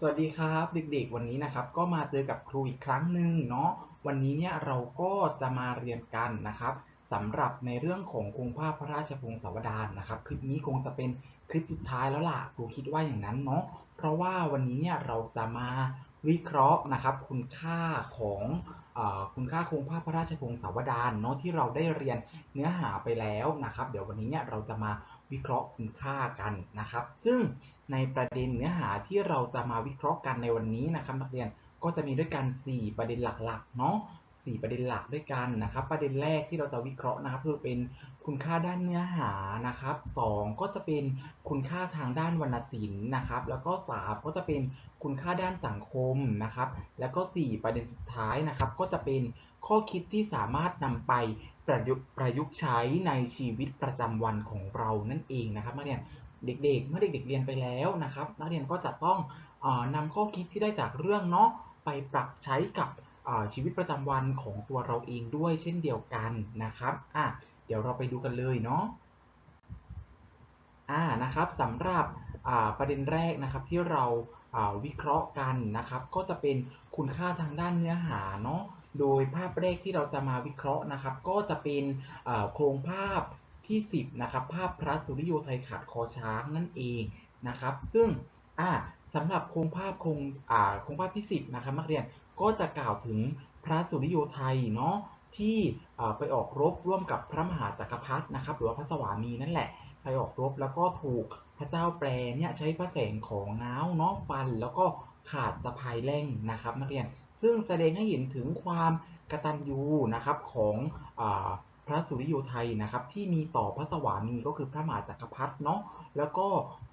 สวัสดีครับเด็กๆ วันนี้นะครับก็มาเจอกับครูอีกครั้งหนึ่งเนาะวันนี้เนี่ยเราก็จะมาเรียนกันนะครับสำหรับในเรื่องของคงภาพพระราชพงศาวดารนะครับคลิปนี้คงจะเป็นคลิปสุดท้ายแล้วล่ะครูคิดว่าอย่างนั้นเนาะเพราะว่าวันนี้เนี่ยเราจะมาวิเคราะห์นะครับ คุณค่าของอคุณค่าโครงภาพพระราชพงศาวดารเนาะที่เราได้เรียนเนื้อหาไปแล้วนะครับ เดี๋ยววันนี้เนี่ยเราจะมา วิเคราะห์คุณค่ากันนะครับ ซึ่งในประเด็นเนื้อหาที่เราจะมาวิเคราะห์กันในวันนี้นะครับนักเรียนก็จะมีด้วยกัน 4 ประเด็นหลักๆเนาะ4 ประเด็นหลักด้วยกันนะครับ ประเด็นแรกที่เราจะวิเคราะห์นะครับคือเป็นคุณค่าด้านเนื้อหานะครับ 2 ก็จะเป็นคุณค่าทางด้านวรรณศิลป์นะครับ แล้วก็ 3 ก็จะเป็น คุณค่าด้านสังคมนะครับ แล้วก็ 4 ประเด็นสุดท้ายนะครับ ก็จะเป็นข้อคิดที่สามารถนำไปประยุกต์ประยุกต์ใช้ในชีวิตประจำวันของเรานั่นเองนะครับนักเรียนเด็กๆ เมื่อเด็กๆเรียนไปแล้วนะครับ นักเรียนก็จะต้องออนำข้อคิดที่ได้จากเรื่องเนาะไปปรับใช้กับชีวิตประจำวันของตัวเราเองด้วยเช่นเดียวกันนะครับอะเดี๋ยวเราไปดูกันเลยเนาะอ่านะครับสำหรับประเด็นแรกนะครับที่เรา วิเคราะห์กันนะครับ ก็จะเป็นคุณค่าทางด้านเนื้อหาเนาะโดยภาพแรกที่เราจะมาวิเคราะห์นะครับ ก็จะเป็นโครงภาพที่ 10นะครับภาพพระสุริโยไทยขาดคอช้างนั่นเองนะครับ ซึ่งอ่าสำหรับโครงภาพโครงโครงภาพที่ 10นะครับนักเรียนก็จะกล่าวถึงพระสุริโยไทยเนาะที่ไปออกรบร่วมกับพระมหาจักรพรรดินะครับ หรือว่าพระสวามีนั่นแหละ ไปออกรบแล้วก็ถูกพระเจ้าแปรเนี่ยใช้พระแสงของง้าวเนาะฟัน แล้วก็ขาดสะพายแล่งนะครับ นักเรียนซึ่งแสดงให้เห็นถึงความกตัญญูนะครับของอพระสุริโยไทยนะครับ ที่มีต่อพระสวามีก็คือพระมหาจักรพรรดิเนาะแล้วก็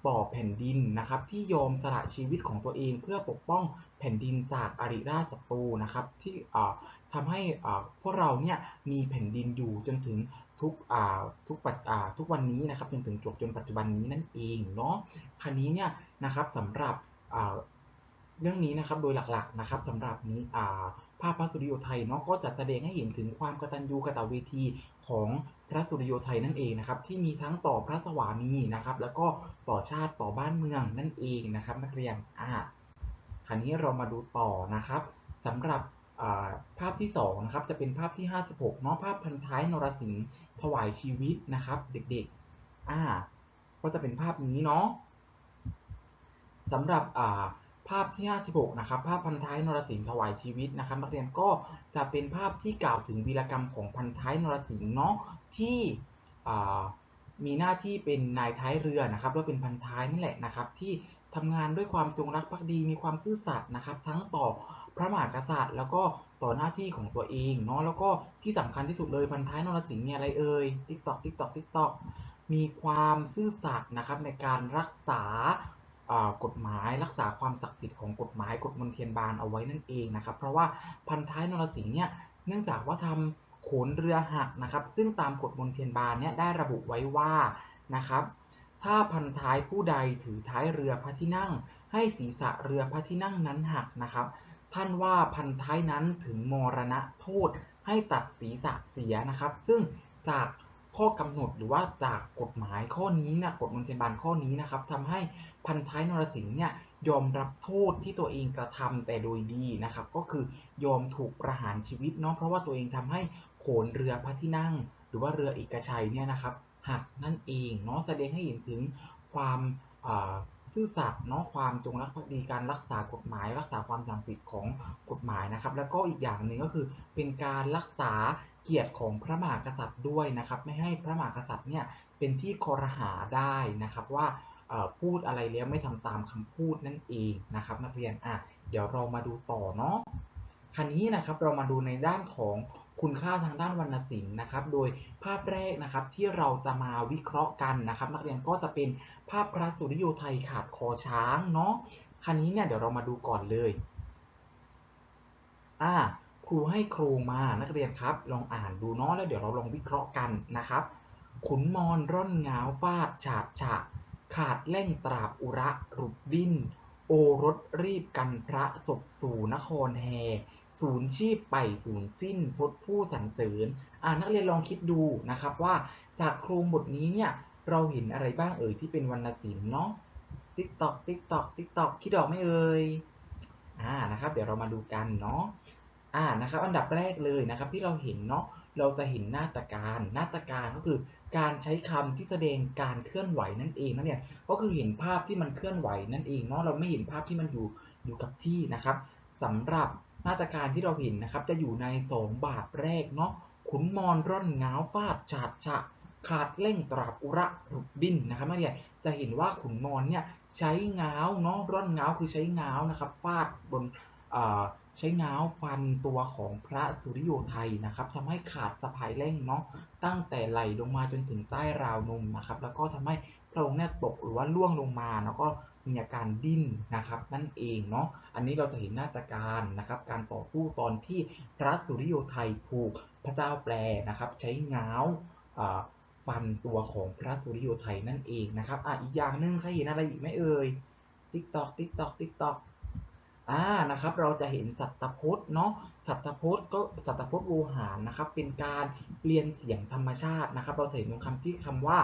ปอบแผ่นดินนะครับ ที่ยอมสละชีวิตของตัวเองเพื่อปกป้องแผ่นดินจากอริราชศัตรูนะครับ ที่อ่าทำให้พวกเราเนี่ยมีแผ่นดินอยู่จนถึง ทุกอ่าทุกปัจอ่าทุกวันนี้นะครับจนถึงจบจนปัจจุบันนี้นั่นเองเนาะคันนี้เนี่ยนะครับสำหรับอ่าเรื่องนี้นะครับโดยหลักๆนะครับสำหรับนี้อ่าภาพพระสุริโยไทยเนาะก็จะแสดงให้เห็นถึงความกตัญญูกตเวทีของพระสุริโยไทยนั่นเองนะครับที่มีทั้งต่อพระสวามีนะครับแล้วก็ต่อชาติต่อบ้านเมืองนั่นเองนะครับนักเรียนอ่าคราวนี้เรามาดูต่อนะครับสำหรับ ภาพที่2นะครับจะเป็นภาพที่ 56เนาะภาพพันท้ายนรสิงห์ถวายชีวิตนะครับ เด็กๆอ่าก็จะเป็นภาพนี้เนาะสำหรับอ่าภาพที่ 56 นะครับ ภาพพันท้ายนรสิงห์ถวายชีวิตนะครับ นักเรียนก็จะเป็นภาพที่กล่าวถึงวีรกรรมของพันท้ายนรสิงห์เนาะที่มีหน้าที่เป็นนายท้ายเรือนะครับแล้วเป็นพันท้ายนี่แหละนะครับ ที่ทำงานด้วยความจงรักภักดีมีความซื่อสัตย์นะครับ ทั้งต่อ พระมหากษัตริย์ แล้วก็ต่อหน้าที่ของตัวเองเนาะแล้วก็ที่สำคัญที่สุดเลยพันท้ายนรสิงห์เนี่ยอะไรเอ่ยติ๊กตอกติ๊กตอกติ๊กตอกมีความซื่อสัตย์นะครับในการรักษากฎหมายรักษาความศักดิ์สิทธิ์ของกฎหมายกฎมนเทียนบานเอาไว้นั่นเองนะครับ เพราะว่าพันท้ายนรสิงห์เนี่ยเนื่องจากว่าทำโขนเรือหักนะครับ ซึ่งตามกฎมนเทียนบานเนี่ยได้ระบุไว้ว่านะครับ ถ้าพันท้ายผู้ใดถือท้ายเรือพระที่นั่ง ให้ศีรษะเรือพระที่นั่งนั้นหักนะครับ ท่านว่าพันท้ายนั้นถึงมรณะโทษให้ตัดศีรษะเสียนะครับ ซึ่งจากข้อกำหนดหรือว่าจากกฎหมายข้อนี้นะกฎมนเทียนบานข้อนี้นะครับทำให้พันท้ายนรสิงห์เนี่ยยอมรับโทษที่ตัวเองกระทำแต่โดยดีนะครับ ก็คือยอมถูกประหารชีวิตเนาะเพราะว่าตัวเองทำให้โขนเรือพระที่นั่ง หรือว่าเรือเอกชัยเนี่ยนะครับหักนั่นเองเนาะแสดงให้เห็นถึงความ ซื่อสัตย์เนาะความจงรักภักดีการรักษากฎหมาย รักษาความศักดิ์สิทธิ์ของกฎหมายนะครับ แล้วก็อีกอย่างหนึ่งก็คือเป็นการรักษาเกียรติของพระมหากษัตริย์ด้วยนะครับ ไม่ให้พระมหากษัตริย์เนี่ยเป็นที่คอรหาได้นะครับว่าพูดอะไรแล้วไม่ทำตามคำพูดนั่นเองนะครับนักเรียนอะเดี๋ยวเรามาดูต่อเนาะคันนี้นะครับเรามาดูในด้านของ คุณค่าทางด้านวรรณศิลป์นะครับ โดยภาพแรกนะครับที่เราจะมาวิเคราะห์กันนะครับ นักเรียนก็จะเป็นภาพพระสุริโยไทยขาดคอช้างเนาะคันนี้เนี่ยเดี๋ยวเรามาดูก่อนเลยอ่าครูให้ครูมานักเรียนครับ ลองอ่านดูเนาะแล้วเดี๋ยวเราลองวิเคราะห์กันนะครับ ขุนมอนร่อนงาวฟาดฉาดฉะขาดเล่งตราบอุระรุดดิ้น โอรสรีบกันพระศพสู่นครแฮ ศูนย์ชีพไปศูนย์สิ้นพดผู้สรรเสริญอ่านักเรียนลองคิดดูนะครับว่าจากโครงบทนี้เนี่ยเราเห็นอะไรบ้างเอ่ยที่เป็นวรรณศิลป์เนาะติ๊กตอกติ๊กตอกติ๊กตอกคิดออกไหมเอ่ยอ่านะครับ เดี๋ยวเรามาดูกันเนาะอ่านะครับ อันดับแรกเลยนะครับ ที่เราเห็นเนาะเราจะเห็นหน้าตการหน้าตการก็คือการใช้คำที่แสดงการเคลื่อนไหวนั่นเองนะเนี่ยก็คือเห็นภาพที่มันเคลื่อนไหวนั่นเองเนาะเราไม่เห็นภาพที่มันอยู่อยู่กับที่นะครับสำหรับ มาตรการที่เราเห็นนะครับ จะอยู่ในสองบาทแรกเนาะขุนมอนร่อนง้าฟาดฉาดฉะขาดเร่งตราบอุระรุบบินนะครับนักเรียนจะเห็นว่าขุนมอนเนี่ยใช้เงาเนาะร่อนเงาคือใช้เงานะครับฟาดบนใช้เงาฟันตัวของพระสุริโยไทยนะครับทำให้ขาดสะพายเร่งเนาะตั้งแต่ไหลลงมาจนถึงใต้ราวนมนะครับ แล้วก็ทำให้พระองค์เนี่ยตกหรือว่าล่วงลงมาแล้วก็ มีอาการดิ้นนะครับนั่นเองเนาะอันนี้เราจะเห็นหน้าตการนะครับ การต่อสู้ตอนที่พระสุริโยไทยถูกพระเจ้าแปลนะครับ ใช้ง้าวฟันตัวของพระสุริโยไทยนั่นเองนะครับอะอีกอย่างหนึ่งใครเห็นอะไรอีกไหมเอ่ยติ๊กตอกติ๊กตอกติ๊กตอกอ่านะครับ เราจะเห็นสัตพจน์เนาะสัตพจน์ก็สัตพจน์โวหารนะครับ เป็นการเรียนเสียงธรรมชาตินะครับ เราจะเห็นคำที่คำว่า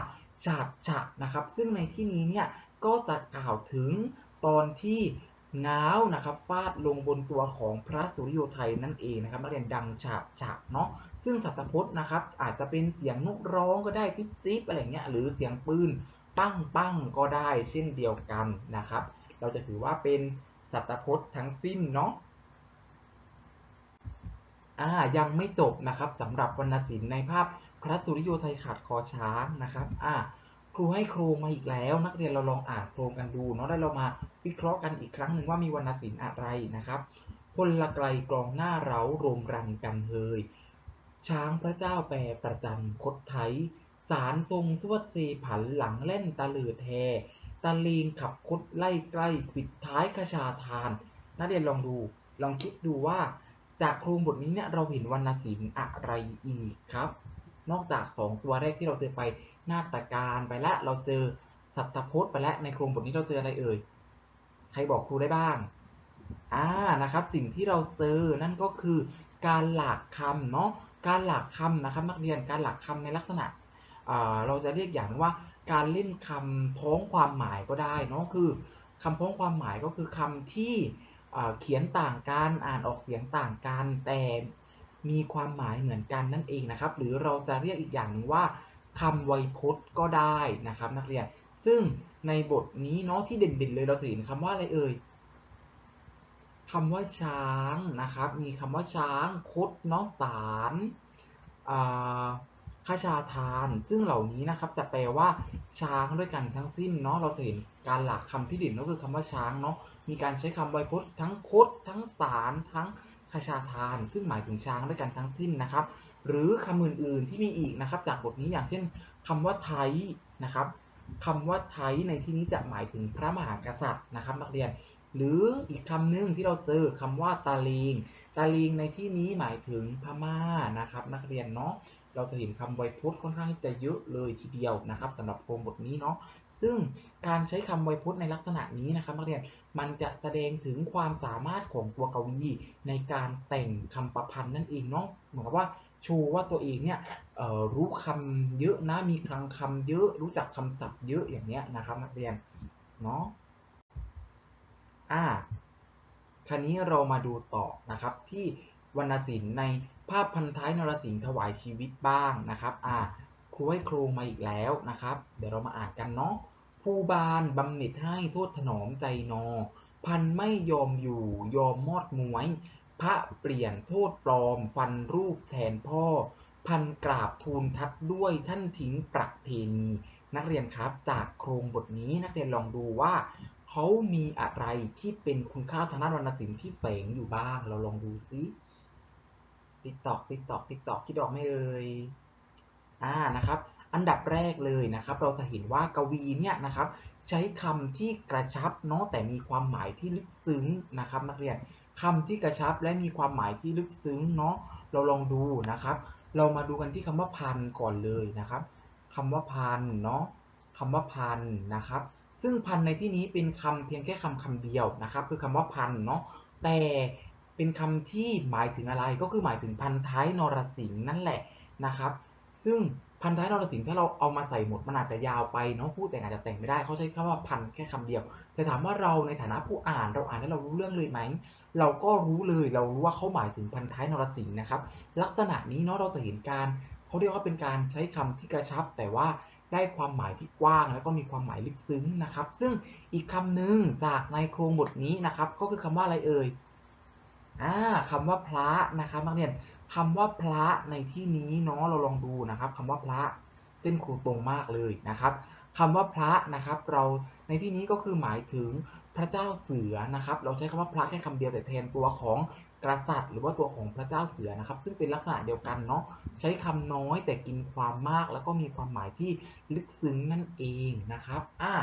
ฉาดฉะนะครับ ซึ่งในที่นี้เนี่ย ก็จะกล่าวถึงตอนที่ง้าวนะครับฟาดลงบนตัวของพระสุริโยไทยนั่นเองนะครับนักเรียนดังฉาดฉะเนาะซึ่งสัตพจน์นะครับอาจจะเป็นเสียงนกร้องก็ได้จิ๊บจิ๊บอะไรเงี้ยหรือเสียงปืนปั้งปั้งก็ได้เช่นเดียวกันนะครับ เราจะถือว่าเป็นสัตพจน์ทั้งสิ้นเนาะอ่ายังไม่จบนะครับสำหรับวรรณศิลป์ในภาพพระสุริโยไทยขาดคอช้างนะครับอ่า ครูให้โครงมาอีกแล้ว นักเรียนเราลองอ่านโครงกันดูเนาะได้เรามาวิเคราะห์กันอีกครั้งหนึ่งว่ามีวรรณศิลป์อะไรนะครับพลละไกลกรองหน้าเราโรมรันกันเฮยช้างพระเจ้าแปรประจันคดไทยสารทรงสวดสีผันหลังเล่นตะลือแทตะลีนขับคดไล่ใกล้ปิดท้ายขชาทาน นักเรียนลองดูลองคิดดูว่า จากโครงบทนี้เนี่ยเราเห็นวรรณศิลป์อะไรอีกครับ นอกจากสองตัวแรกที่เราเจอไป นาตาการไปแล้วเราเจอสัตพจน์ไปแล้วในโครงบทนี้เราเจออะไรเอ่ย ใครบอกครูได้บ้างอ่านะครับ สิ่งที่เราเจอนั่นก็คือการหลากคำเนาะการหลักคำนะครับ นักเรียนการหลักคำในลักษณะเราจะเรียกอย่างว่าการเล่นคำพ้องความหมายก็ได้เนาะคือคำพ้องความหมายก็คือคำที่เขียนต่างกันอ่านออกเสียงต่างกันแต่มีความหมายเหมือนกันนั่นเองนะครับ หรือเราจะเรียกอีกอย่างหนึ่งว่า คำไวยพจน์ก็ได้นะครับ นักเรียน ซึ่งในบทนี้เนาะที่เด่นๆเลยเราจะเห็นคำว่าอะไรเอ่ยคำว่าช้างนะครับ มีคำว่าช้างคดเนาะสารข้าชาทาน ซึ่งเหล่านี้นะครับจะแปลว่าช้างด้วยกันทั้งสิ้นเนาะเราจะเห็นการหลักคำที่เด่นก็คือคำว่าช้างเนาะมีการใช้คำไวยพจน์ทั้งคดทั้งสารทั้งข้าชาทาน ซึ่งหมายถึงช้างด้วยกันทั้งสิ้นนะครับ หรือคำอื่นๆที่มีอีกนะครับ จากบทนี้อย่างเช่นคำว่าไทยนะครับคำว่าไทยในที่นี้จะหมายถึงพระมหากษัตริย์นะครับ นักเรียน หรืออีกคำหนึ่งที่เราเจอคำว่าตาลีงตาลีงในที่นี้หมายถึงพม่านะครับ นักเรียนเนาะเราจะเห็นคำไวยพจน์ค่อนข้างจะเยอะเลยทีเดียวนะครับสำหรับโครงบทนี้เนาะซึ่งการใช้คำไวยพจน์ในลักษณะนี้นะครับนักเรียนมันจะแสดงถึงความสามารถของตัวกวีในการแต่งคำประพันธ์นั่นเองเนาะเหมือนกับว่า ชูว่าตัวเองเนี่ยรู้คำเยอะนะมีคลังคำเยอะรู้จักคำศัพท์เยอะอย่างเนี้ยนะครับนักเรียนเนาะอ่าคราวนี้เรามาดูต่อนะครับที่วรรณศิลป์ในภาพพันท้ายนรสิงห์ถวายชีวิตบ้างนะครับอ่าครูให้ครูมาอีกแล้วนะครับ เดี๋ยวเรามาอ่านกันเนาะผู้บานบำเหน็จให้โทษถนอมใจนอ พันไม่ยอมอยู่ยอมมอดมวย พระเปลี่ยนโทษปลอม ฟันรูปแทนพ่อ พันกราบทูลทัดด้วยท่านทิ้งประเพณีนักเรียนครับจากโครงบทนี้นักเรียนลองดูว่าเขามีอะไรที่เป็นคุณค่าทางด้านวรรณศิลป์ที่แฝงอยู่บ้าง เราลองดูซิติ๊กตอกติ๊กตอกติ๊กตอกคิดออกไหมเอ่ยอ่านะครับ อันดับแรกเลยนะครับ เราจะเห็นว่ากวีเนี่ยนะครับ ใช้คำที่กระชับเนาะแต่มีความหมายที่ลึกซึ้งนะครับ นักเรียน คำที่กระชับและมีความหมายที่ลึกซึ้งเนาะเราลองดูนะครับ เรามาดูกันที่คำว่าพันก่อนเลยนะครับคำว่าพันเนาะคำว่าพันนะครับ ซึ่งพันในที่นี้เป็นคำเพียงแค่คำคำเดียวนะครับ คือคำว่าพันเนาะแต่เป็นคำที่หมายถึงอะไรก็คือหมายถึงพันท้ายนรสิงห์นั่นแหละนะครับ ซึ่ง พันท้ายนรสิงห์ถ้าเราเอามาใส่หมดมันอาจจะยาวไปเนาะพูดแต่งอาจจะแต่งไม่ได้เขาใช้คำว่าพันแค่คำเดียว แต่ถามว่าเราในฐานะผู้อ่านเราอ่านแล้วเรารู้เรื่องเลยไหมเราก็รู้เลยเรารู้ว่าเขาหมายถึงพันท้ายนรสิงห์นะครับ ลักษณะนี้เนาะเราจะเห็นการเขาเรียกว่าเป็นการใช้คำที่กระชับ แต่ว่าได้ความหมายที่กว้างแล้วก็มีความหมายลึกซึ้งนะครับ ซึ่งอีกคำหนึ่งจากในโครงบทนี้นะครับ ก็คือคำว่าอะไรเอ่ยอ่าคำว่าพระนะครับนักเรียน คำว่าพระในที่นี้เนาะเราลองดูนะครับคำว่าพระเส้นครูตรงมากเลยนะครับคำว่าพระนะครับ เราในที่นี้ก็คือหมายถึงพระเจ้าเสือนะครับ เราใช้คำว่าพระแค่คำเดียวแต่แทนตัวของกษัตริย์ หรือว่าตัวของพระเจ้าเสือนะครับ ซึ่งเป็นลักษณะเดียวกันเนาะใช้คำน้อยแต่กินความมาก แล้วก็มีความหมายที่ลึกซึ้งนั่นเองนะครับอ่า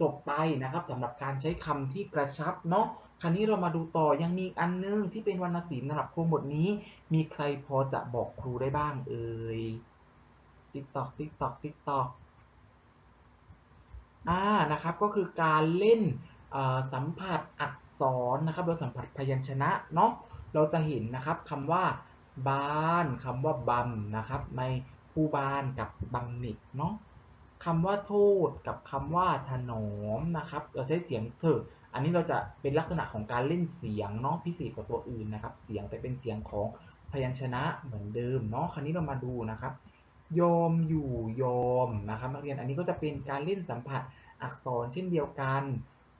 จบไปนะครับสำหรับการใช้คำที่กระชับเนาะ คราวนี้เรามาดูต่อยังมีอันนึงที่เป็นวรรณศิลป์สำหรับโครงบทนี้ มีใครพอจะบอกครูได้บ้างเอ่ยติ๊กตอกติ๊กตอกติ๊กตอกอ่านะครับก็คือการเล่นสัมผัสอักษรนะครับโดยสัมผัสพยัญชนะเนาะเราจะเห็นนะครับคำว่าบ้านคำว่าบำนะครับในผู้บานกับบำเหน็จเนาะคำว่าโทษกับคำว่าถนอมนะครับ เราใช้เสียงเถอะ อันนี้เราจะเป็นลักษณะของการเล่นเสียงเนาะพิเศษกว่าตัวอื่นนะครับ เสียงแต่เป็นเสียงของพยัญชนะเหมือนเดิมเนาะ คราวนี้เรามาดูนะครับ ยอมอยู่ยอมนะครับนักเรียน อันนี้ก็จะเป็นการเล่นสัมผัสอักษรเช่นเดียวกัน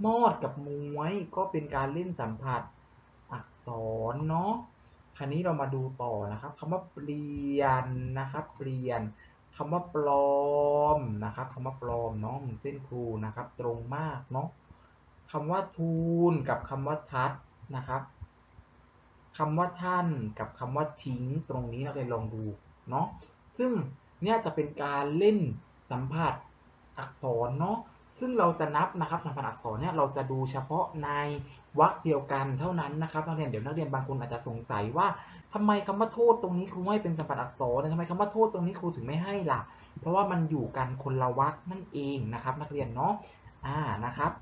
มอดกับมวยก็เป็นการเล่นสัมผัสอักษรเนาะ คราวนี้เรามาดูต่อนะครับคำว่าเปลี่ยนนะครับ เปลี่ยนคำว่าปลอมนะครับคำว่าปลอมเนาะเส้นครูนะครับ ตรงมากเนาะ คำว่าทูลกับคำว่าทัดนะครับคำว่าท่านกับคำว่าทิ้งตรงนี้เราไปลองดูเนาะซึ่งเนี่ยจะเป็นการเล่นสัมผัสอักษรเนาะซึ่งเราจะนับนะครับสัมผัสอักษรเนี่ยเราจะดูเฉพาะในวรรคเดียวกันเท่านั้นนะครับนักเรียนเดี๋ยวนักเรียนบางคนอาจจะสงสัยว่าทำไมคำว่าโทษตรงนี้ครูไม่เป็นสัมผัสอักษรทำไมคำว่าโทษตรงนี้ครูถึงไม่ให้ล่ะ เพราะว่ามันอยู่กันคนละวรรคนั่นเองนะครับ นักเรียนเนาะอ่านะครับ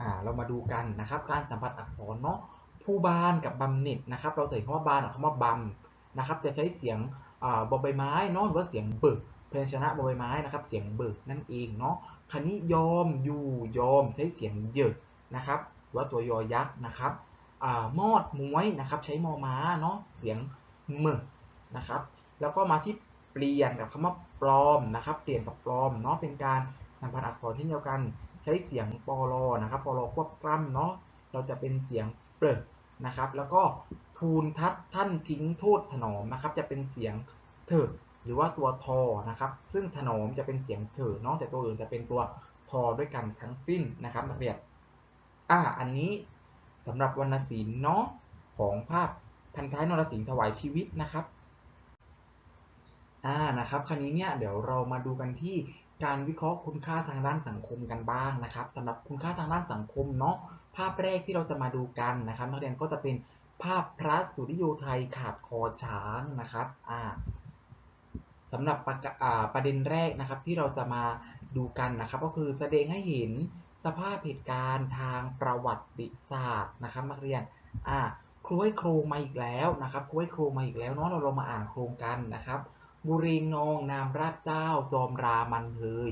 อ่าเรามาดูกันนะครับ การสัมผัสอักษรเนาะผู้บานกับบำเน็จนะครับ เราใส่คำว่าบานกับคำว่าบำนะครับ จะใช้เสียงอ่าบอใบไม้เนาะหรือว่าเสียงเบิกเพยัญชนะบอใบไม้นะครับ เสียงเบิกนั่นเองเนาะคันนี้ยอมอยู่ยอมใช้เสียงเยอะนะครับหรือว่าตัวยอยักษ์นะครับอ่ามอดมวยนะครับ ใช้มอม้าเนาะเสียงเมนะครับ แล้วก็มาที่เปลี่ยนกับคำว่าปลอมนะครับ เปลี่ยนกับปลอมเนาะเป็นการสัมผัสอักษรเช่นเดียวกัน ใช้เสียงปลอนะครับปลอควบกล้ำเนาะเราจะเป็นเสียงเปิดนะครับ แล้วก็ทูลทัดท่านทิ้งโทษถนอมนะครับ จะเป็นเสียงเถิดหรือว่าตัวทอนะครับ ซึ่งถนอมจะเป็นเสียงเถิดเนาะแต่ตัวอื่นจะเป็นตัวทอด้วยกันทั้งสิ้นนะครับนักเรียนอ่าอันนี้สำหรับวรรณศิลป์เนาะของภาพพันท้ายนรสิงห์ถวายชีวิตนะครับอ่านะครับ คราวนี้เนี่ยเดี๋ยวเรามาดูกันที่ การวิเคราะห์คุณค่าทางด้านสังคมกันบ้างนะครับสำหรับคุณค่าทางด้านสังคมเนาะภาพแรกที่เราจะมาดูกันนะครับนักเรียนก็จะเป็นภาพพระสุริโยไทยขาดคอช้างนะครับอ่าสำหรับประประเด็นแรกนะครับที่เราจะมาดูกันนะครับ ก็คือแสดงให้เห็นสภาพเหตุการณ์ทางประวัติศาสตร์นะครับนักเรียนอ่าครูให้โครงมาอีกแล้วนะครับครูให้โครงมาอีกแล้วเนาะเราลองมาอ่านโครงกันนะครับ บุเรงนองนามราชเจ้าจอมรามันเพย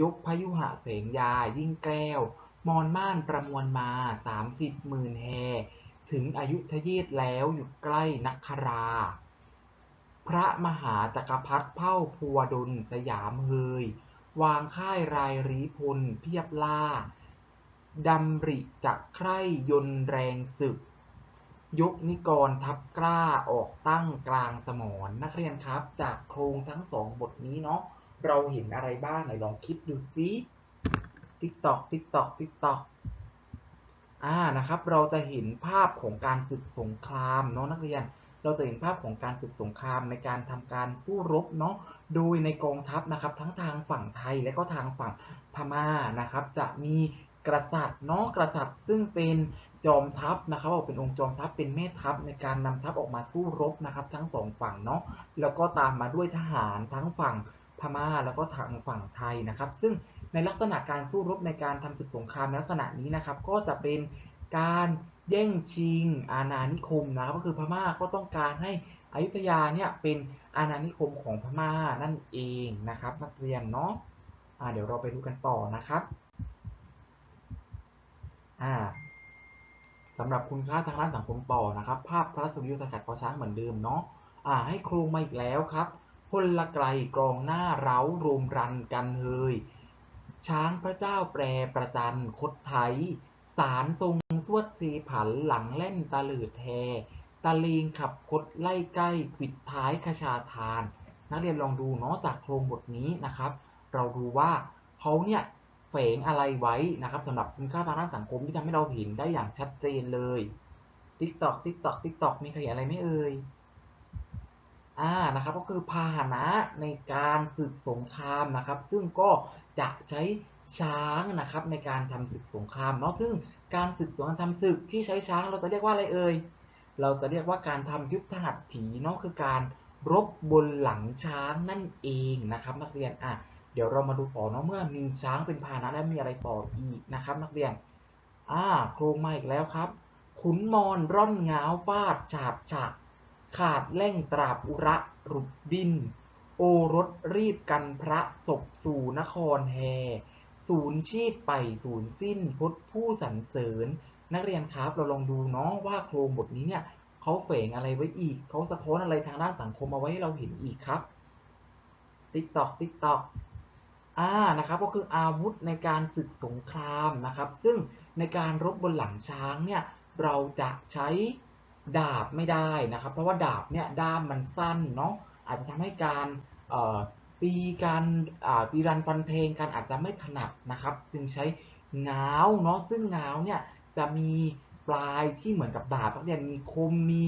ยกพยุหะเสงยายิ่งแก้ว มอนม่านประมวลมาสามสิบหมื่นแฮ ถึงอายุทเยศแล้วอยู่ใกล้นักครา พระมหาจักรพรรดิเผ่าพัวดลสยามเฮย วางค่ายรายรีพลเพียบล่าดำริจักใคร่ยนแรงศึก ยกนิกรทับกล้าออกตั้งกลางสมรนนักเรียนครับ จากโครงทั้งสองบทนี้เนาะเราเห็นอะไรบ้างไหนลองคิดดูซิติ๊กตอกติ๊กตอกติ๊กตอกอ่านะครับ เราจะเห็นภาพของการศึกสงครามเนาะนักเรียน เราจะเห็นภาพของการศึกสงครามในการทำการสู้รบเนาะโดยในกองทัพนะครับ ทั้งทางฝั่งไทยและก็ทางฝั่งพม่านะครับ จะมีกษัตริย์เนาะกษัตริย์ซึ่งเป็น จอมทัพนะครับบอกเป็นองค์จอมทัพเป็นแม่ทัพในการนำทัพออกมาสู้รบนะครับ ทั้งสองฝั่งเนาะแล้วก็ตามมาด้วยทหารทั้งฝั่งพม่าแล้วก็ทางฝั่งไทยนะครับ ซึ่งในลักษณะการสู้รบในการทำศึกสงครามในลักษณะนี้นะครับ ก็จะเป็นการแย่งชิงอาณานิคมนะครับก็คือพม่าก็ต้องการให้อยุธยาเนี่ยเป็นอาณานิคมของพม่านั่นเองนะครับ นักเรียนเนาะอ่าเดี๋ยวเราไปดูกันต่อนะครับอ่า สำหรับคุณค่าทางด้านสังคมต่อนะครับ ภาพพระราชวิวสกัดคอช้างเหมือนเดิมเนาะอ่าให้ครูมาอีกแล้วครับพลละไกลกรองหน้าเร้ารวมรันกันเฮยช้างพระเจ้าแปรประจันคดไทย สารทรงสวดสีผันหลังเล่นตะลืดแทตะลีงขับคดไล่ใกล้ปิดท้ายขชาทาน นักเรียนลองดูเนาะจากโครงบทนี้นะครับ เราดูว่าเขาเนี่ย แฝงอะไรไว้นะครับสำหรับคุณค่าทางด้านสังคมที่ทำให้เราเห็นได้อย่างชัดเจนเลยติ๊กตอกติ๊กตอกติ๊กตอกมีใครเห็นอะไรไม่เอ่ยอ่านะครับก็คือพาหนะในการศึกสงครามนะครับ ซึ่งก็จะใช้ช้างนะครับในการทำศึกสงครามเนาะซึ่งการศึกสงครามทำศึกที่ใช้ช้างเราจะเรียกว่าอะไรเอ่ยเราจะเรียกว่าการทำยุทธหัตถีเนาะคือการรบบนหลังช้างนั่นเองนะครับ นักเรียนอะ เดี๋ยวเรามาดูต่อเนาะเมื่อมีช้างเป็นพาหนะแล้วมีอะไรต่ออีกนะครับ นักเรียนอ่าโครงมาอีกแล้วครับ ขุนมอนร่อนงาวฟาดฉาดฉะขาดแล่งตราบอุระรุดดิน โอรสรีบกันพระศพสู่นครแฮศูนย์ชีพไปศูนย์สิ้นพดผู้สรรเสริญ นักเรียนครับเราลองดูเนาะว่าโครงบทนี้เนี่ยเขาแฝงอะไรไว้อีก เขาสะท้อนอะไรทางด้านสังคมเอาไว้ให้เราเห็นอีกครับติ๊กตอกติ๊กตอก อ่านะครับก็คืออาวุธในการศึกสงครามนะครับ ซึ่งในการรบบนหลังช้างเนี่ยเราจะใช้ดาบไม่ได้นะครับ เพราะว่าดาบเนี่ยด้ามมันสั้นเนาะอาจจะทำให้การตีการตีรันฟันเพลงกันอาจจะไม่ถนัดนะครับ จึงใช้ง้าวเนาะซึ่งง้าวเนี่ยจะมีปลายที่เหมือนกับดาบนักเรียมีคมมี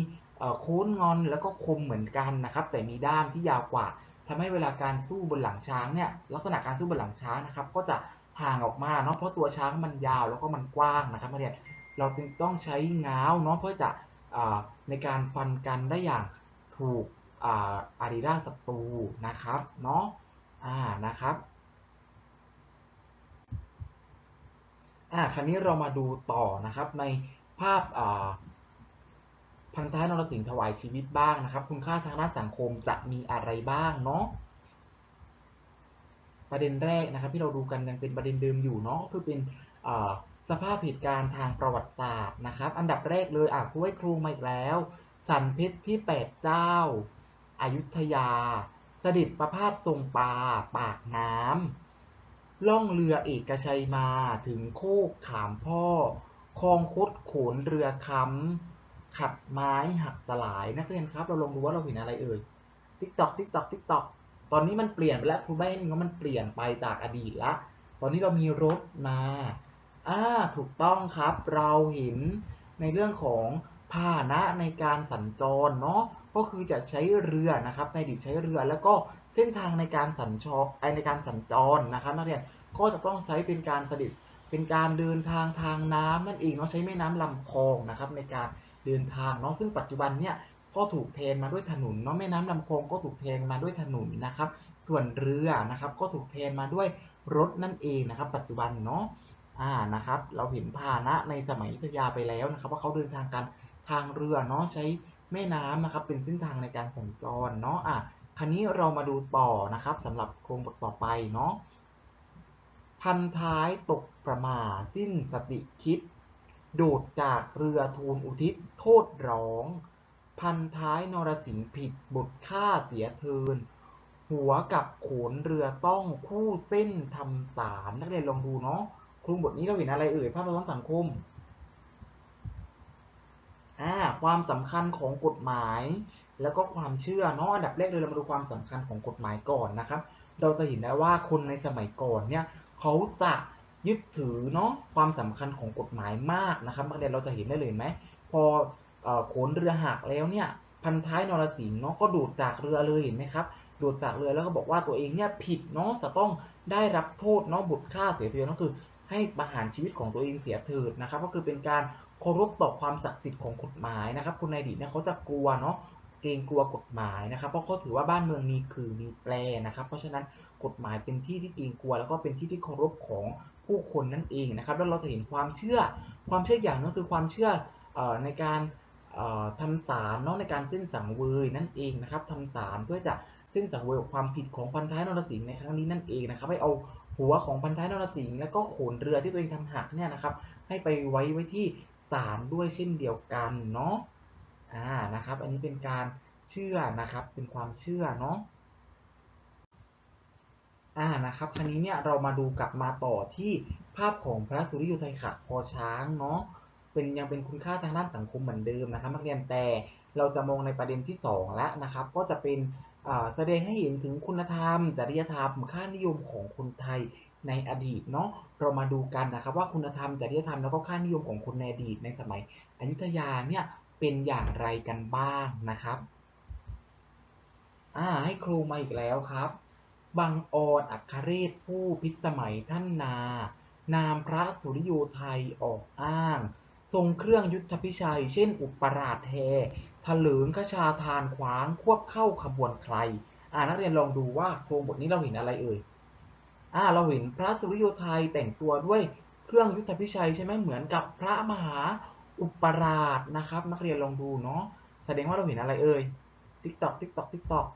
โค้นงอนแล้วก็คมเหมือนกันนะครับ แต่มีด้ามที่ยาวกว่า ทำให้เวลาการสู้บนหลังช้างเนี่ยลักษณะการสู้บนหลังช้างนะครับ ก็จะห่างออกมาเนาะเพราะตัวช้างมันยาวแล้วก็มันกว้างนะครับนักเรียนเราจึงต้องใช้ง้าวเนาะเพื่อจะในการฟันกันได้อย่างถูกอาอาริราศัตรูนะครับเนาะอ่านะครับอ่าคราวนี้เรามาดูต่อนะครับในภาพอ่า พันท้ายนรสิงห์ถวายชีวิตบ้างนะครับ คุณค่าทางด้านสังคมจะมีอะไรบ้างเนาะประเด็นแรกนะครับ ที่เราดูกันยังเป็นประเด็นเดิมอยู่เนาะคือเป็นสภาพเหตุการณ์ทางประวัติศาสตร์นะครับ อันดับแรกเลยอะครูให้ครูมาอีกแล้ว สันเพชรที่แปดเจ้าอายุทยา สด็จประพาสทรงปลาปากน้ำล่องเรือเอกชัยมาถึงโคกขามพ่อคลองคดขนเรือคำ ขัดไม้หักสลายนักเรียนครับ เราลองดูว่าเราเห็นอะไรเอ่ยติ๊กตอกติ๊กตอกติ๊กตอกตอนนี้มันเปลี่ยนไปแล้วครูใบ้ให้นึงว่ามันเปลี่ยนไปจากอดีตละ ตอนนี้เรามีรถมาอ่าถูกต้องครับ เราเห็นในเรื่องของพาหนะในการสัญจรเนาะก็คือจะใช้เรือนะครับ ในอดีตใช้เรือแล้วก็เส้นทางในการสัญชรในการสัญจรนะครับนักเรียนก็จะต้องใช้เป็นการเสด็จเป็นการเดินทางทางน้ำนั่นเองเนาะใช้แม่น้ำลำคลองนะครับ ในการ เดินทางเนาะซึ่งปัจจุบันเนี่ยก็ถูกแทนมาด้วยถนนเนาะแม่น้ำลำคลองก็ถูกแทนมาด้วยถนนนะครับ ส่วนเรือนะครับก็ถูกแทนมาด้วยรถนั่นเองนะครับ ปัจจุบันเนาะอ่านะครับ เราเห็นพาหนะในสมัยอยุธยาไปแล้วนะครับ ว่าเขาเดินทางกันทางเรือเนาะใช้แม่น้ำนะครับเป็นเส้นทางในการสัญจรเนาะอะคราวนี้เรามาดูต่อนะครับสำหรับโครงบทต่อไปเนาะพันท้ายตกประมาสิ้นสติคิด โดดจากเรือทูลอุทิศโทษร้อง พันท้ายนรสิงห์ผิดบทฆ่าเสียเทิน หัวกับโขนเรือต้องคู่เส้นทำสารนักเรียนลองดูเนาะคลุมบทนี้เราเห็นอะไรเอ่ยภาพประวัติสังคมอ่าความสำคัญของกฎหมาย แล้วก็ความเชื่อเนาะอันดับแรกเลยเรามาดูความสำคัญของกฎหมายก่อนนะครับ เราจะเห็นได้ว่าคนในสมัยก่อนเนี่ยเขาจะ ยึดถือเนาะความสำคัญของกฎหมายมากนะครับนักเรียนเราจะเห็นได้เลยไหมพอเอ่อโขนเรือหักแล้วเนี่ยพันท้ายนรสิงห์เนาะก็โดดจากเรือเลยเห็นไหมครับโดดจากเรือแล้วก็บอกว่าตัวเองเนี่ยผิดเนาะจะต้องได้รับโทษเนาะบุตรฆ่าเสียเทียก็คือ ให้ประหารชีวิตของตัวเองเสียเถิดนะครับ ก็คือเป็นการเคารพต่อความศักดิ์สิทธิ์ของกฎหมายนะครับคนในอดีตเนี่ยเขาจะกลัวเนาะเกรงกลัวกฎหมายนะครับ เพราะเขาถือว่าบ้านเมืองมีคือมีแปรนะครับ เพราะฉะนั้นกฎหมายเป็นที่ที่เกรงกลัว แล้วก็เป็นที่ที่เคารพของ ผู้คนนั่นเองนะครับ แล้วเราจะเห็นความเชื่อ ความเชื่ออย่างนึงคือความเชื่ออในการทำสารเนาะในการเส้นสังเวยนั่นเองนะครับทำสารเพื่อจะเส้นสังเวยกับความผิดของพันท้ายนรสิงห์ในครั้งนี้นั่นเองนะครับ ให้เอาหัวของพันท้ายนรสิงห์แล้วก็โขนเรือที่ตัวเองทำหักเนี่ยนะครับ ให้ไปไว้ไว้ที่ศาลด้วยเช่นเดียวกันเนาะอ่านะครับ อันนี้เป็นการเชื่อนะครับ เป็นความเชื่อเนาะ อ่านะครับคราวนี้เนี่ยเรามาดูกลับมาต่อที่ภาพของพระสุริยไทยขัดคอช้างเนาะเป็นยังเป็นคุณค่าทางด้านสังคมเหมือนเดิมนะครับนักเรียนแต่เราจะมองในประเด็นที่สองแล้วนะครับ ก็จะเป็นแสดงให้เห็นถึงคุณธรรม จริยธรรม ค่านิยมของคนไทยในอดีตเนาะเรามาดูกันนะครับว่าคุณธรรมจริยธรรมแล้วก็ค่านิยมของคนในอดีตในสมัยอยุธยาเนี่ยเป็นอย่างไรกันบ้างนะครับอ่าให้ครูมาอีกแล้วครับ บังออนอัครเรศผู้พิสมัยท่านนา นามพระสุริโยไทยออกอ้าง ทรงเครื่องยุทธพิชัย เช่นอุปราชแทถลึงขชาทานขวางควบเข้าขบวนใคร อ่านักเรียนลองดูว่าโครงบทนี้เราเห็นอะไรเอ่ย อ่า เราเห็นพระสุริโยไทยแต่งตัวด้วยเครื่องยุทธพิชัยใช่ไหมเหมือนกับพระมหาอุปราชนะครับ นักเรียนลองดูเนาะ แสดงว่าเราเห็นอะไรเอ่ย ติ๊กตอกติ๊กตอกติ๊กตอก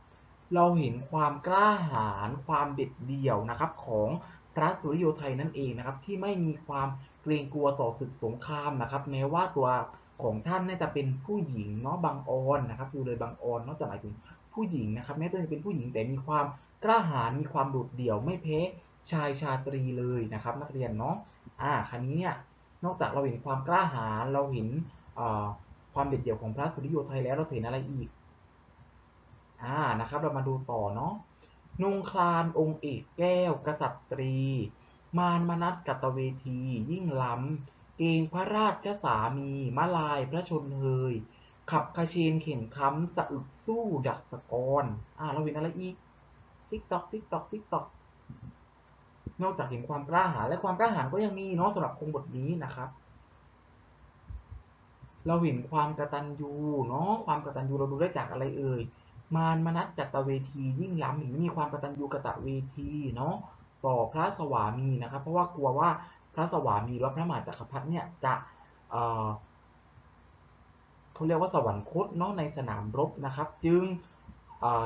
เราเห็นความกล้าหาญความเด็ดเดี่ยวนะครับของพระสุริโยไทยนั่นเองนะครับ ที่ไม่มีความเกรงกลัวต่อศึกสงครามนะครับ แม้ว่าตัวของท่านเนี่ยจะเป็นผู้หญิงเนาะบางออนนะครับดูเลยบางออนเนาะจะหมายถึงผู้หญิงนะครับ แม้ตัวเองเป็นผู้หญิงแต่มีความกล้าหาญมีความโดดเดี่ยวไม่แพ้ชายชาตรีเลยนะครับ นักเรียนเนาะอ่าคราวนี้เนี่ยนอกจากเราเห็นความกล้าหาญเราเห็นความเด็ดเดี่ยวของพระสุริโยไทยแล้วเราเห็นอะไรอีก อ่านะครับ เรามาดูต่อเนาะนุงคลานองค์เอกแก้ว กษัตรี มารมนัสกัตเวที ยิ่งล้ำ เกงพระราชสามีมาลายพระชนเฮย ขับคเชนเข็นค้ำสะอึกสู้ดักสะกรอ่าเราเห็นอะไรอีกติ๊กตอกติ๊กตอกติ๊กตอกนอกจากเห็นความกล้าหาญและความกล้าหาญก็ยังมีเนาะสำหรับคงบทนี้นะครับ เราเห็นความกระตัญญูเนาะความกระตัญญูเราดูได้จากอะไรเอ่ย มารมนัสกัตเวทียิ่งล้ำเห็นมีความกตัญญูกตเวทีเนาะต่อพระสวามีนะครับ เพราะว่ากลัวว่าพระสวามีหรือว่าพระมหาจักรพรรดิเนี่ยจะเอ่อเขาเรียกว่าสวรรคตเนาะในสนามรบนะครับ จึง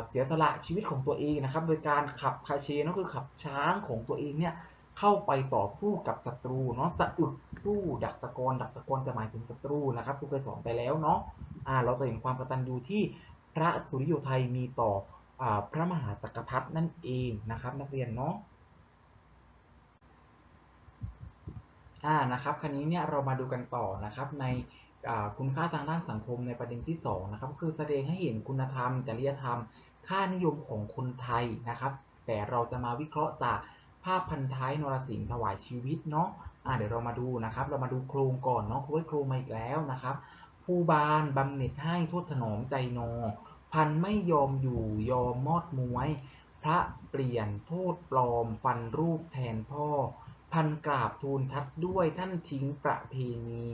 เสียสละชีวิตของตัวเองนะครับ โดยการขับคาเชนก็คือขับช้างของตัวเองเนี่ยเข้าไปต่อสู้กับศัตรูเนาะสะอึกสู้ดักสะกรดักสะกรจะหมายถึงศัตรูนะครับครูเคยสอนไปแล้วเนาะอ่าเราจะเห็นความกตัญญูที่ พระสุริโยไทยมีต่ออพระมหาจักรพรรดินั่นเองนะครับนักเรียนเนาะอ่านะครับคราวนี้เนี่ยเรามาดูกันต่อนะครับในคุณค่าทางด้านสังคมในประเด็นที่สองนะครับก็คือแสดงให้เห็นคุณธรรมจริยธรรม ค่านิยมของคนไทยนะครับ แต่เราจะมาวิเคราะห์จากภาพพันท้ายนรสิงห์ถวายชีวิตเนาะอ่าเดี๋ยวเรามาดูนะครับ เรามาดูโครงก่อนเนาะคุยโครงมาอีกแล้วนะครับ ผู้บานบำเหน็จให้โทษถนอมใจนอพันไม่ยอมอยู่ยอมมอดมวย พระเปลี่ยนโทษปลอมฟันรูปแทนพ่อ พันกราบทูลทัดด้วยท่านทิ้งประเพณี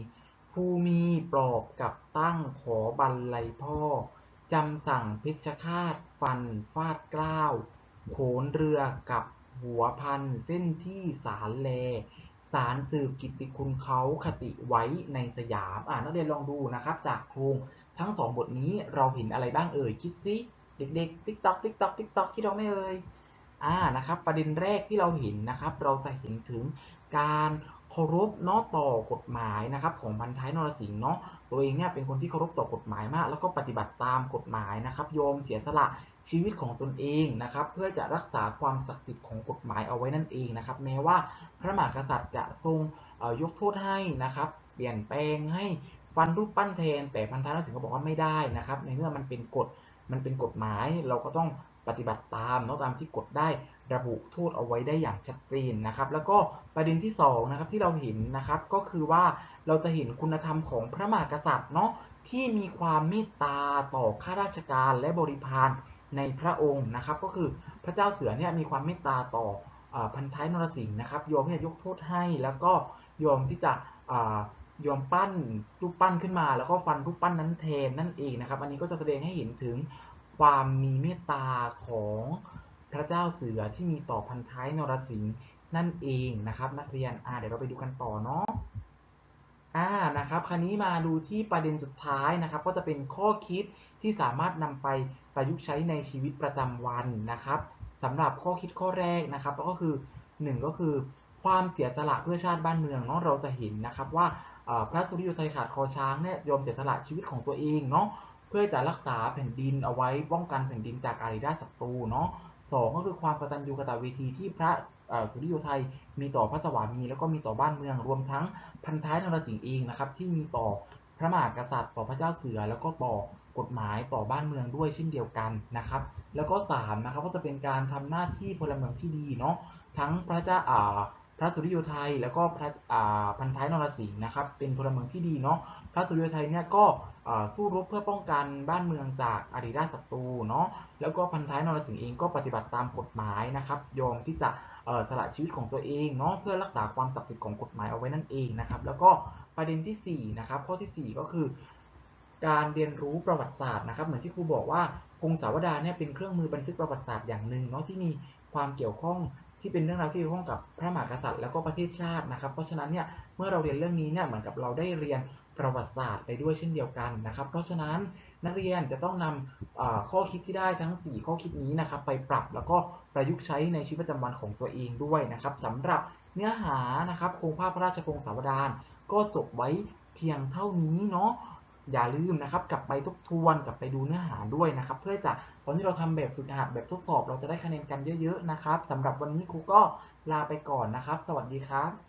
ผู้มีปลอบกับตั้งขอบันไลพ่อ จำสั่งเพชฌฆาตฟันฟาดกล้าว โขนเรือกับหัวพันเส้นที่สารแล สารสืบกิตติคุณเขาคติไว้ในสยาม อ่านักเรียนลองดูนะครับ จากโครงทั้งสองบทนี้เราเห็นอะไรบ้างเอ่ย คิดซิ เด็กๆติ๊กตอกติ๊กตอกติ๊กตอกคิดเราไม่เอ่ย อ่า นะครับ ประเด็นแรกที่เราเห็นนะครับ เราจะเห็นถึงการเคารพเนาะต่อกฎหมายนะครับ ของพันท้ายนรสิงห์เนาะ ตัวเองเนี่ยเป็นคนที่เคารพต่อกฎหมายมาก แล้วก็ปฏิบัติตามกฎหมายนะครับโยมเสียสละชีวิตของตนเองนะครับ เพื่อจะรักษาความศักดิ์สิทธิ์ของกฎหมายเอาไว้นั่นเองนะครับ แม้ว่าพระมหากษัตริย์จะทรงยกโทษให้นะครับ เปลี่ยนแปลงให้ฟันรูปปั้นแทน แต่พันท้ายนรสิงห์ก็บอกว่าไม่ได้นะครับ ในเมื่อมันเป็นกฎมันเป็นกฎหมายเราก็ต้องปฏิบัติตามเนาะตามที่กฎได้ระบุโทษเอาไว้ได้อย่างชัดเจนนะครับ แล้วก็ประเด็นที่สองนะครับที่เราเห็นนะครับก็คือว่าเราจะเห็นคุณธรรมของพระมหากษัตริย์เนาะที่มีความเมตตาต่อข้าราชการและบริพารในพระองค์นะครับ ก็คือพระเจ้าเสือเนี่ยมีความเมตตาต่อ พันท้ายนรสิงห์นะครับยอมที่จะยกโทษให้แล้วก็ยอมที่จะอยอมปั้นรูปปั้นขึ้นมา แล้วก็ฟันรูปปั้นนั้นแทนนั่นเองนะครับ อันนี้ก็จะแสดงให้เห็นถึงความมีเมตตาของพระเจ้าเสือที่มีต่อพันท้ายนรสิงห์นั่นเองนะครับ นักเรียนอ่าเดี๋ยวเราไปดูกันต่อเนาะอ่านะครับ คราวนี้มาดูที่ประเด็นสุดท้ายนะครับ ก็จะเป็นข้อคิดที่สามารถนำไปประยุกต์ใช้ในชีวิตประจำวันนะครับ สำหรับข้อคิดข้อแรกนะครับก็คือหนึ่งก็คือความเสียสละเพื่อชาติบ้านเมืองเนาะเราจะเห็นนะครับว่าพระสุริยไทยขาดคอช้างเนี่ยยอมเสียสละชีวิตของตัวเองเนาะเพื่อจะรักษาแผ่นดินเอาไว้ป้องกันแผ่นดินจากอาริราศัตรูเนาะสองก็คือความกตัญญูกตเวทีที่พระสุริยไทยมีต่อพระสวามีแล้วก็มีต่อบ้านเมืองรวมทั้งพันท้ายนรสิงห์เองนะครับที่มีต่อพระมหากษัตริย์ต่อพระเจ้าเสือแล้วก็ต่อ กฎหมายต่อบ้านเมืองด้วยเช่นเดียวกันนะครับ แล้วก็3นะครับก็จะเป็นการทำหน้าที่พลเมืองที่ดีเนาะทั้งพระเจ้าอ่าพระสุริโยไทยแล้วก็พระอ่าพันท้ายนรสิงห์นะครับเป็นพลเมืองที่ดีเนาะพระสุริโยไทยเนี่ยก็สู้รบเพื่อป้องกันบ้านเมืองจากอาริราชศัตรูเนาะแล้วก็พันท้ายนรสิงห์เองก็ปฏิบัติตามกฎหมายนะครับยอมที่จะสละชีวิตของตัวเองเนาะเพื่อรักษาความศักดิ์สิทธิ์ของกฎหมายเอาไว้นั่นเองนะครับแล้วก็ประเด็นที่สี่นะครับข้อที่สี่ก็คือ การเรียนรู้ประวัติศาสตร์นะครับเหมือนที่ครูบอกว่ากรุงสาวดารเนี่ยเป็นเครื่องมือบันทึกประวัติศาสตร์อย่างหนึ่งเนาะที่มีความเกี่ยวข้องที่เป็นเรื่องราวที่เกี่ยวข้องกับพระมหากษัตริย์แล้วก็ประเทศชาตินะครับ เพราะฉะนั้นเนี่ยเมื่อเราเรียนเรื่องนี้เนี่ยเหมือนกับเราได้เรียนประวัติศาสตร์ไปด้วยเช่นเดียวกันนะครับ เพราะฉะนั้นนักเรียนจะต้องนำอ่าข้อคิดที่ได้ทั้ง 4 ข้อคิดนี้นะครับ ไปปรับแล้วก็ประยุกต์ใช้ในชีวิตประจำวันของตัวเองด้วยนะครับสำหรับเนื้อหานะครับโครงภาพพระราชพงศาวดารก็จบไว้เพียงเท่านี้เนาะ อย่าลืมนะครับกลับไปทบทวนกลับไปดูเนื้อหาด้วยนะครับ เพื่อจะตอนที่เราทำแบบฝึกหัดแบบทดสอบ เราจะได้คะแนนกันเยอะๆนะครับสำหรับวันนี้ครูก็ลาไปก่อนนะครับ สวัสดีครับ